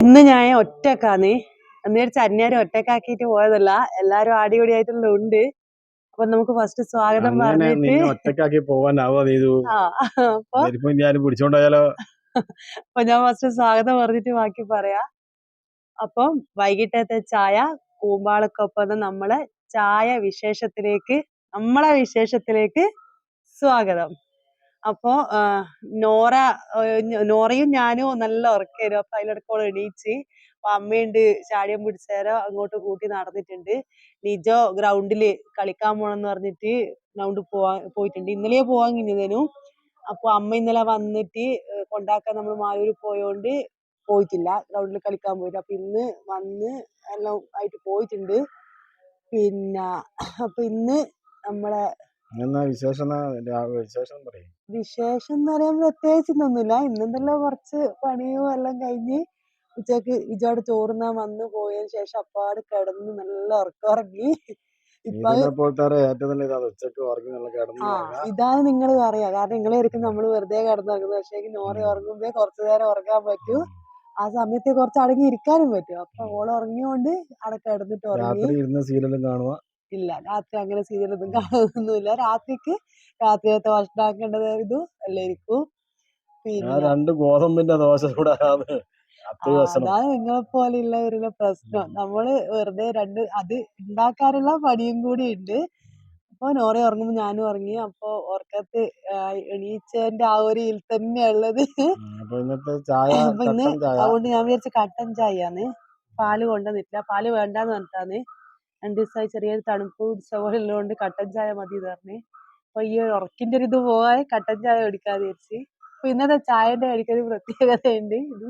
ഇന്ന് ഞാൻ ഒറ്റക്കാന്ന് അന്നേരം അന്യാരും ഒറ്റക്കാക്കിയിട്ട് പോയതല്ല. എല്ലാരും ആടിയോടിയായിട്ടുള്ള ഉണ്ട് അപ്പൊ നമുക്ക് ഫസ്റ്റ് സ്വാഗതം പറഞ്ഞിട്ട് ഒറ്റക്കാക്കി പോവാനാവോ പിടിച്ചോണ്ടായാലോ? അപ്പൊ ഞാൻ ഫസ്റ്റ് സ്വാഗതം പറഞ്ഞിട്ട് ബാക്കി പറയാ. അപ്പം വൈകിട്ടത്തെ ചായ കൂമ്പാളക്കൊപ്പം നമ്മളെ ചായ വിശേഷത്തിലേക്ക് നമ്മളെ വിശേഷത്തിലേക്ക് സ്വാഗതം. അപ്പോ നോറ നോറയും ഞാനും നല്ല ഉറക്കായിരുന്നു അപ്പൊ അതിലിടക്കോളം എണീച്ച് അപ്പൊ അമ്മയുണ്ട് ചാടിയം പിടിച്ചേരോ അങ്ങോട്ട് കൂട്ടി നടന്നിട്ടുണ്ട്. നിജോ ഗ്രൗണ്ടിൽ കളിക്കാൻ പോണെന്ന് പറഞ്ഞിട്ട് ഗ്രൗണ്ടിൽ പോവാ പോയിട്ടുണ്ട്. ഇന്നലെ പോവാൻ കഴിഞ്ഞതേനു. അപ്പൊ അമ്മ ഇന്നലെ വന്നിട്ട് കൊണ്ടാക്കാൻ നമ്മൾ മാലൂര് പോയോണ്ട് പോയിട്ടില്ല. ഗ്രൗണ്ടിൽ കളിക്കാൻ പോയിട്ട്. അപ്പൊ ഇന്ന് വന്ന് എല്ലാം ആയിട്ട് പോയിട്ടുണ്ട്. പിന്നെ അപ്പൊ ഇന്ന് നമ്മളെ എന്നാ വിശേഷം വിശേഷം പറയും. വിശേഷം എന്ന് പറയാൻ പ്രത്യേകിച്ചൊന്നുമില്ല ഇന്നെന്തല്ലോ കുറച്ച് പണിയും എല്ലാം കഴിഞ്ഞ് ഉച്ചയ്ക്ക് ഇജോട് ചോറുന്നാൻ വന്നു പോയതിനു ശേഷം അപ്പാട് കിടന്ന് നല്ല ഉറക്കം ഉറങ്ങി. ഇതാണ് നിങ്ങൾ പറയാ. കാരണം നിങ്ങളെ ആയിരിക്കും നമ്മൾ വെറുതെ കിടന്നുറങ്ങുന്നത് പക്ഷേ നോറ. ഉറങ്ങുമ്പോ കുറച്ചു നേരം ഉറങ്ങാൻ പറ്റൂ. ആ സമയത്ത് കുറച്ച് അടങ്ങി ഇരിക്കാനും പറ്റും. അപ്പൊ ഓൾ ഉറങ്ങിയോണ്ട് അവിടെ കിടന്നിട്ട് ഉറങ്ങി സീരിയലും കാണുക ഇല്ല. രാത്രി അങ്ങനെ സീരിയലൊന്നും കാണുന്നൊന്നുമില്ല. രാത്രിക്ക് രാത്രിയത്തെ ഭക്ഷണമാക്കേണ്ടത് ഇതും എല്ലായിരിക്കും പിന്നെ രണ്ട് ഗോതമ്പിന്റെ ദോശ അതാണ് നിങ്ങളെ പോലെയുള്ളവരുടെ പ്രശ്നം. നമ്മൾ വെറുതെ രണ്ട് അത് ഉണ്ടാക്കാനുള്ള പണിയും കൂടി ഉണ്ട് അപ്പൊ നോറ ഉറങ്ങുമ്പോ ഞാനും ഉറങ്ങി. അപ്പൊ ഉറക്കത്ത് എണീച്ചന്റെ എണീച്ചതിന്റെ ആ ഒരു ഇതിൽ തന്നെയുള്ളത് അപ്പൊ ഇന്ന് അതുകൊണ്ട് ഞാൻ വിചാരിച്ച കട്ടൻ ചായയാണ് പാൽ കൊണ്ടുവന്നിട്ടില്ല. പാൽ വേണ്ടാന്ന് പറഞ്ഞിട്ടാണ് രണ്ടു ദിവസമായി ചെറിയൊരു തണുപ്പ് പിടിച്ച പോലെ ഉള്ളതുകൊണ്ട് കട്ടൻ ചായ മതി എന്ന് പറഞ്ഞ്. അപ്പൊ ഈ ഒരു ഉറക്കിന്റെ ഒരു ഇത് പോവാതെ കട്ടൻ ചായ കുടിക്കാതെ വിചാരിച്ച്. അപ്പൊ ഇന്നത്തെ ചായന്റെ കഴിക്കൊരു പ്രത്യേകതയുണ്ട്. ഇത്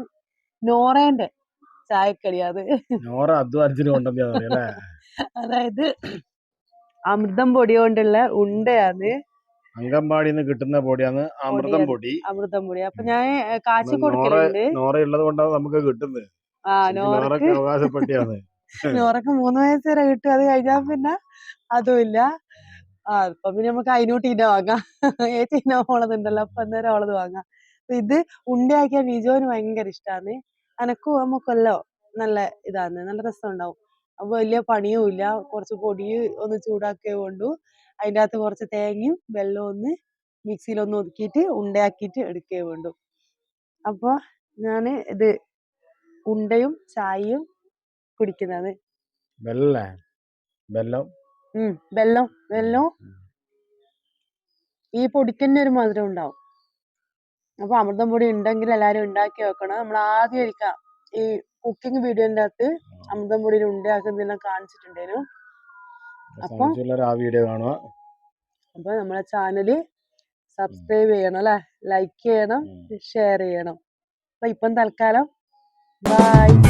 നോറേന്റെ ചായക്കടി അത് അതായത് അമൃതം പൊടി കൊണ്ടുള്ള ഉണ്ടയാണ്. അങ്കമ്പാടിന്ന് കിട്ടുന്ന പൊടിയാണ് അമൃതം. പൊടി. അമൃതം പൊടി. അപ്പൊ ഞാൻ കാച്ചി കൊടുക്കുന്നുണ്ട് നോറ ഉള്ളത് കൊണ്ടാണ് നമുക്ക് കിട്ടുന്നത്. അവകാശപ്പെട്ടിയാണ്. നോറക്ക് മൂന്ന് വയസ്സ് വരെ കിട്ടും. അത് കഴിഞ്ഞാൽ പിന്നെ അതുമില്ല. ആ അപ്പൊ പിന്നെ നമുക്ക് അതിനോട്ട് ഇന വാങ്ങാം. ഏച്ചി ഇന ഓളതുണ്ടല്ലോ അപ്പൊ അന്നേരം ഓളത് വാങ്ങാം. അപ്പൊ ഇത് ഉണ്ടയാക്കിയാൽ നിജോന് ഭയങ്കര ഇഷ്ടാണ് അനക്കും നമുക്കല്ലോ നല്ല ഇതാണ് നല്ല രസം ഉണ്ടാവും അപ്പൊ വലിയ പണിയും ഇല്ല. കുറച്ച് പൊടി ഒന്ന് ചൂടാക്കിയ കൊണ്ടു അതിന്റെ അകത്ത് കുറച്ച് തേങ്ങയും വെള്ളവും ഒന്ന് മിക്സിയിൽ ഒന്ന് ഒതുക്കിയിട്ട് ഉണ്ടയാക്കിയിട്ട് എടുക്കുകയും വേണ്ടു അപ്പൊ ഞാൻ ഇത് ഉണ്ടയും ചായയും കുടിക്കുന്നത്. വെള്ളം. വെള്ളം. ഈ പൊടിക്ക് തന്നെ ഒരു മധുരം ഉണ്ടാവും. അപ്പൊ അമൃതം പൊടി ഉണ്ടെങ്കിൽ എല്ലാരും ഉണ്ടാക്കി വെക്കണം. നമ്മൾ ആദ്യം ഒരിക്കാം ഈ കുക്കിംഗ് വീഡിയോന്റെ അകത്ത് അമൃതം പൊടിയിൽ ഉണ്ടാക്കുന്നതെല്ലാം കാണിച്ചിട്ടുണ്ടായിരുന്നു അപ്പൊ ആ വീഡിയോ കാണുക അപ്പൊ നമ്മളെ ചാനൽ സബ്സ്ക്രൈബ് ചെയ്യണം അല്ലെ? ലൈക്ക് ചെയ്യണം ഷെയർ ചെയ്യണം. അപ്പൊ ഇപ്പം തൽക്കാലം. ബൈ